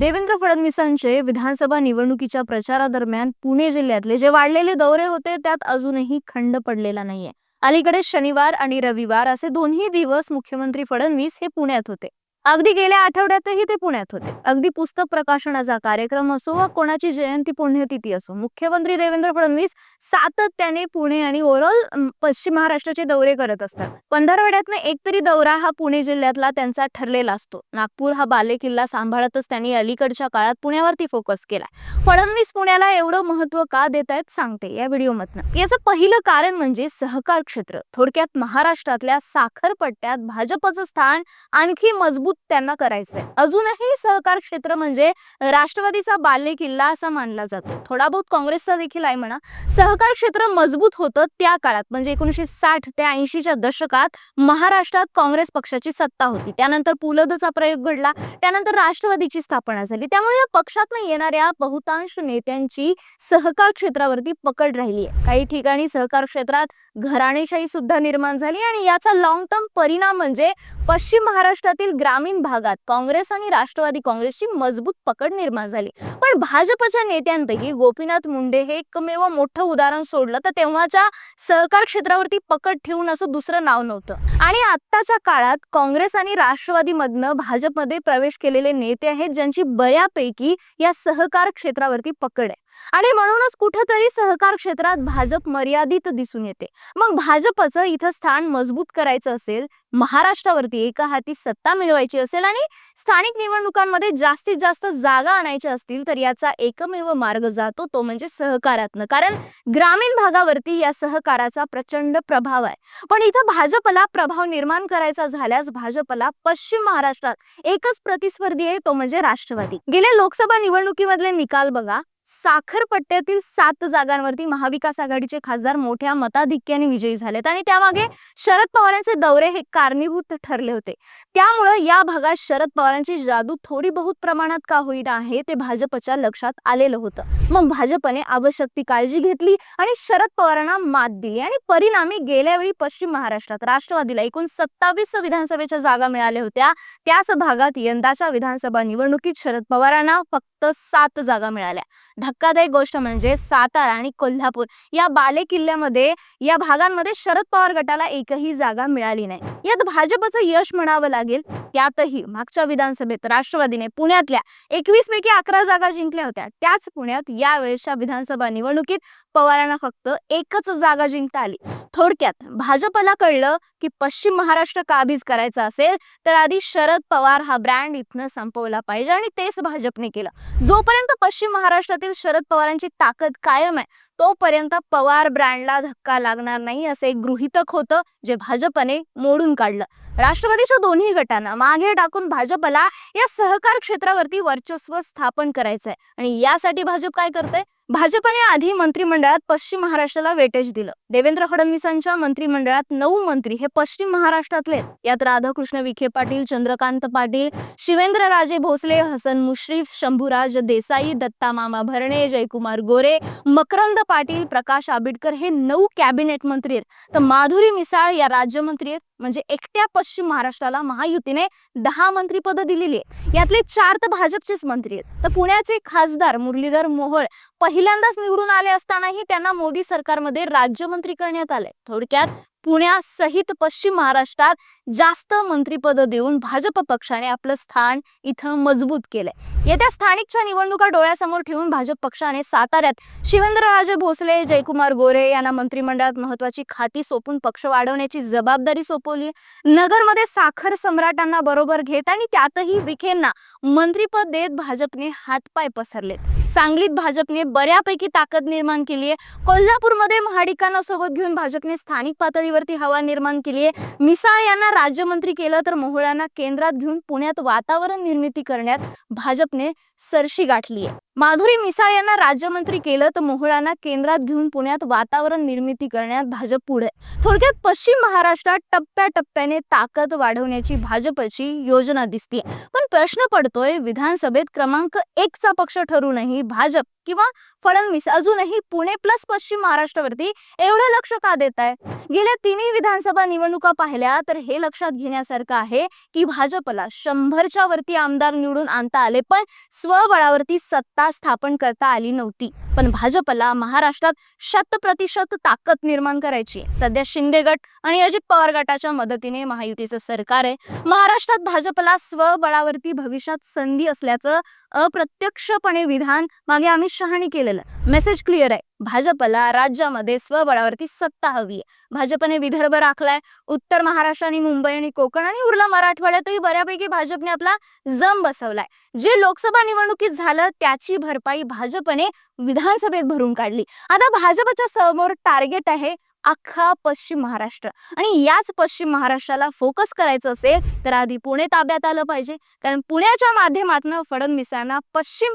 देवेंद्र फडणवीसांचे विधानसभा निवडणुकीच्या प्रचारादरम्यान पुणे जिल्ह्यातले जे वाढलेले दौरे होते त्यात अजूनही खंड पडलेला नाहीये. अलीकडे शनिवार आणि रविवार असे दोन्ही दिवस मुख्यमंत्री फडणवीस हे पुण्यात होते. अगदी गेल्या आठवड्यातही ते पुण्यात होते. अगदी पुस्तक प्रकाशनाचा कार्यक्रम असो वा कोणाची जयंती पुण्यतिथी असो मुख्यमंत्री देवेंद्र फडणवीस सातत्याने पुणे आणि ओव्हरऑल पश्चिम महाराष्ट्राचे दौरे करत असतात. पंधरवड्यातनं एक तरी दौरा हा पुणे जिल्ह्यातला त्यांचा ठरलेला असतो. नागपूर हा बालेकिल्ला सांभाळतच त्यांनी अलीकडच्या काळात पुण्यावरती फोकस केला. फडणवीस पुण्याला एवढं महत्त्व का देत आहेत सांगते या व्हिडिओमधनं. याचं पहिलं कारण म्हणजे सहकार क्षेत्र. थोडक्यात महाराष्ट्रातल्या साखरपट्ट्यात भाजपचं स्थान आणखी मजबूत त्यांना करायचंय. अजूनही सहकार क्षेत्र म्हणजे राष्ट्रवादीचा बाल्य किल्ला असा मानला जातो. थोडा बहुत काँग्रेसचा देखील आहे म्हणा. सहकार क्षेत्र मजबूत होतं त्या काळात म्हणजे एकोणीशे साठ ते ऐंशीच्या दशकात महाराष्ट्रात काँग्रेस पक्षाची सत्ता होती. त्यानंतर पुलदचा प्रयोग घडला. त्यानंतर राष्ट्रवादीची स्थापना झाली. त्यामुळे या पक्षातनं येणाऱ्या बहुतांश नेत्यांची सहकार क्षेत्रावरती पकड राहिली आहे काही ठिकाणी सहकार क्षेत्रात घराणेशाही सुद्धा निर्माण झाली आणि याचा लॉंग टर्म परिणाम म्हणजे पश्चिम महाराष्ट्रातील ग्रामीण भागात काँग्रेस आणि राष्ट्रवादी काँग्रेसची मजबूत पकड निर्माण झाली. पण भाजपच्या नेत्यांपैकी गोपीनाथ मुंडे हे एकमेव मोठं उदाहरण सोडलं तर तेव्हाच्या सहकार क्षेत्रावरती पकड ठेवून असं दुसरं नाव नव्हतं. आणि आत्ताच्या काळात काँग्रेस आणि राष्ट्रवादीमधनं भाजपमध्ये प्रवेश केलेले नेते आहेत ज्यांची बऱ्यापैकी या सहकार क्षेत्रावरती पकड आहे. आणि म्हणूनच कुठंतरी सहकार क्षेत्रात भाजप मर्यादित दिसून येते. मग भाजपचं इथं स्थान मजबूत करायचं असेल महाराष्ट्रावरती एका हाती सत्ता मिळवायची असेल आणि स्थानिक निवडणुकांमध्ये जास्तीत जास्त जागा आणायच्या असतील तर याचा एकमेव मार्ग जातो तो म्हणजे सहकारातनं. कारण ग्रामीण भागावरती या सहकाराचा प्रचंड प्रभाव आहे. पण इथं भाजपला प्रभाव निर्माण करायचा झाल्यास भाजपला पश्चिम महाराष्ट्रात एकच प्रतिस्पर्धी आहे तो म्हणजे राष्ट्रवादी. गेल्या लोकसभा निवडणुकीमधले निकाल बघा साखर पट्ट्यातील सात जागांवरती महाविकास आघाडीचे खासदार मोठ्या मताधिक्याने विजयी झालेत आणि त्यामागे शरद पवारांचे दौरे हे कारणीभूत ठरले होते. त्यामुळं या भागात शरद पवारांची जादू थोडी बहुत प्रमाणात का होईना आहे ते भाजपच्या लक्षात आलेलं होतं. मग भाजपने आवश्यक ती काळजी घेतली आणि शरद पवारांना मात दिली आणि परिणामी गेल्या वेळी पश्चिम महाराष्ट्रात राष्ट्रवादीला एकूण सत्तावीस विधानसभेच्या जागा मिळाल्या होत्या. त्याच भागात यंदाच्या विधानसभा निवडणुकीत शरद पवारांना फक्त फक्त सात जागा मिळाल्या. धक्कादायक गोष्ट म्हणजे सातारा आणि कोल्हापूर या बाले किल्ल्यामध्ये या भागांमध्ये शरद पवार गटाला एकही जागा मिळाली नाही. यात भाजपचं यश म्हणावं लागेल त्यातही मागच्या विधानसभेत राष्ट्रवादीने पुण्यातल्या एकवीस पैकी अकरा जागा जिंकल्या होत्या. त्याच पुण्यात यावेळेसच्या विधानसभा निवडणुकीत पवारांना फक्त एकच जागा जिंकता आली. थोडक्यात भाजपला कळलं की पश्चिम महाराष्ट्र काबीज करायचा असेल तर आधी शरद पवार हा ब्रँड इथनं संपवला पाहिजे आणि तेच भाजपने केलं. जोपर्यंत पश्चिम महाराष्ट्रातील शरद पवारांची ताकद कायम आहे तोपर्यंत पवार ब्रँडला धक्का लागणार नाही असं एक गृहितक होतं जे भाजपने मोडून काढलं. राष्ट्रवादीच्या दोन्ही गटांना मागे टाकून भाजपला या सहकार क्षेत्रावरती वर्चस्व स्थापन करायचंय. आणि यासाठी भाजप काय करते भाजपने आधी मंत्रिमंडळात पश्चिम महाराष्ट्राला वेटेज दिलं. देवेंद्र फडणवीसांच्या मंत्रिमंडळात नऊ मंत्री हे पश्चिम महाराष्ट्रातले यात राधाकृष्ण विखे पाटील चंद्रकांत पाटील शिवेंद्र राजे भोसले हसन मुश्रीफ शंभूराज देसाई दत्ता मामा भरणे जयकुमार गोरे मकरंद पाटील प्रकाश आंबेडकर हे नऊ कॅबिनेट मंत्री आहेत. तर माधुरी मिसाळ या राज्यमंत्री आहेत. म्हणजे एकट्या पश्चिम महाराष्ट्राला महायुतीने दहा मंत्रीपद दिलेली आहेत. यातले चार तर भाजपचेच मंत्री आहेत. तर पुण्याचे खासदार मुरलीधर मोहोळ पहिल्यांदाच निवडून आले असतानाही त्यांना मोदी सरकारमध्ये राज्यमंत्री करण्यात आले थोडक्यात पुण्यासहित पश्चिम महाराष्ट्रात जास्त मंत्रीपद देऊन भाजप पक्षाने आपलं स्थान इथं मजबूत केलंय. येत्या स्थानिकच्या निवडणुका डोळ्यासमोर ठेवून भाजप पक्षाने साताऱ्यात शिवेंद्रराजे भोसले जयकुमार गोरे यांना मंत्रिमंडळात महत्वाची खाती सोपून पक्ष वाढवण्याची जबाबदारी सोपवली. नगरमध्ये साखर सम्राटांना बरोबर घेत आणि त्यातही विखेंना मंत्रीपद देत भाजपने हातपाय पसरलेत. सांगलीत भाजपने बऱ्यापैकी ताकद निर्माण केली आहे. कोल्हापूरमध्ये महाडिकांना सोबत घेऊन भाजपने स्थानिक पातळीवरती हवा निर्माण केली आहे. मिसाळ यांना राज्यमंत्री केलं तर मोहोळ्यांना केंद्रात घेऊन पुण्यात वातावरण निर्मिती करण्यात भाजपने सरशी गाठली आहे. माधुरी मिसाळ यांना राज्यमंत्री केलं तर मोहळांना केंद्रात घेऊन पुण्यात वातावरण निर्मिती करण्यात भाजप पुढे. थोडक्यात पश्चिम महाराष्ट्रात टप्प्याटप्प्याने ताकद वाढवण्याची भाजपची योजना दिसते पण प्रश्न पडतोय विधानसभेत क्रमांक एकचा पक्ष ठरूनही भाजप किंवा फडणवीस अजूनही पुणे प्लस पश्चिम महाराष्ट्रावरती एवढं लक्ष का देत आहे गेल्या तिन्ही विधानसभा निवडणुका पाहिल्या तर हे लक्षात घेण्यासारखं आहे की भाजपला शंभरच्या वरती आमदार निवडून आणता आले पण स्वबळावरती सत्ता स्थापन करता आली नव्हती. पण भाजपला महाराष्ट्रात शत प्रतिशत ताकद निर्माण करायची सध्या शिंदे गट आणि अजित पवार गटाच्या मदतीने महायुतीचं सरकार आहे. महाराष्ट्रात भाजपला स्वबळावरती भविष्यात संधी असल्याचं अप्रत्यक्षपणे विधान मागे आम्ही शहानी केलेलं. मेसेज क्लिअर आहे. भाजपला राज्यामध्ये स्वबळावरती सत्ता हवी आहे. भाजपने विदर्भ राखलाय उत्तर महाराष्ट्र आणि मुंबई आणि कोकण आणि उरला मराठवाड्यातही बऱ्यापैकी भाजपने आपला जम बसवलाय. जे लोकसभा निवडणुकीत झालं त्याची भरपाई भाजपने विधानसभेत भरून काढली. आता भाजपच्या समोर टार्गेट आहे अख्खा पश्चिम महाराष्ट्र. आणि याच पश्चिम महाराष्ट्राला फोकस करायचं असेल तर आधी पुणे ताब्यात आलं पाहिजे. कारण पुण्याच्या माध्यमातून फडणवीसांना पश्चिम